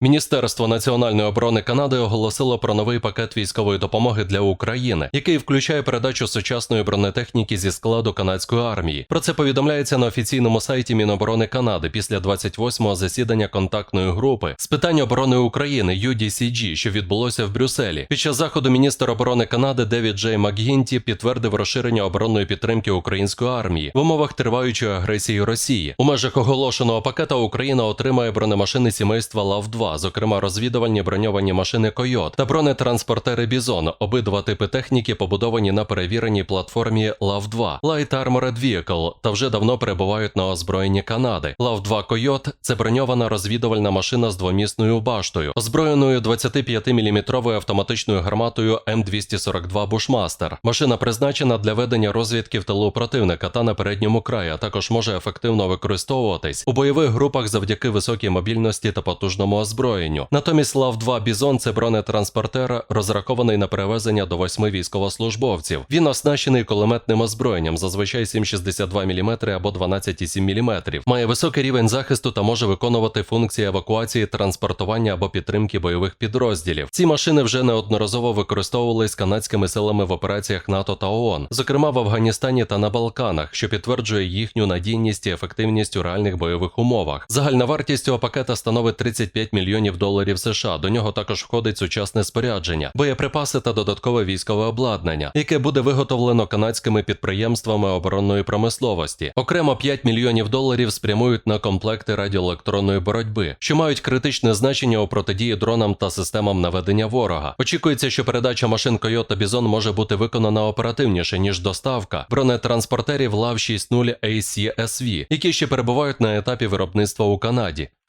Міністерство національної оборони Канади оголосило про новий пакет військової допомоги для України, який включає передачу сучасної бронетехніки зі складу канадської армії. Про це повідомляється на офіційному сайті Міноборони Канади після 28-го засідання контактної групи з питань оборони України UDCG, що відбулося в Брюсселі. Під час заходу міністр оборони Канади Девід Джей Макгінті підтвердив розширення оборонної підтримки української армії в умовах триваючої агресії Росії. У межах оголошеного пакета Україна отримає бронемашини сімейства ЛАВ-2, зокрема розвідувальні броньовані машини Койот та бронетранспортери Бізон. Обидва типи техніки побудовані на перевіреній платформі ЛАВ-2 Light Armored Vehicle та вже давно перебувають на озброєнні Канади. ЛАВ-2 Койот це броньована розвідувальна машина з двомісною баштою, озброєною 25-мм автоматичною гарматою М242 Bushmaster. Машина призначена для ведення розвідки в тилу противника та на передньому краї, а також може ефективно використовуватись у бойових групах завдяки високій мобільності та потужному озброєнню. Натомість ЛАВ-2 Бізон це бронетранспортер, розрахований на перевезення до восьми військовослужбовців. Він оснащений кулеметним озброєнням, зазвичай 7,62 мм або 12,7 мм. Має високий рівень захисту та може виконувати функції евакуації, транспортування або підтримки бойових підрозділів. Ці машини вже неодноразово використовувались канадськими силами в операціях НАТО та ООН, зокрема в Афганістані та на Балканах, що підтверджує їхню надійність і ефективність у реальних бойових умовах. Загальна вартість цього пакета становить 35 мільйонів доларів США. До нього також входить сучасне спорядження, боєприпаси та додаткове військове обладнання, яке буде виготовлено канадськими підприємствами оборонної промисловості. Окремо 5 мільйонів доларів спрямують на комплекти радіоелектронної боротьби, що мають критичне значення у протидії дронам та системам наведення ворога. Очікується, що передача машин Койот та Бізон може бути виконана оперативніше ніж доставка бронетранспортерів LAV 60 ACSV, які ще перебувають на етапі виробництва у Канаді.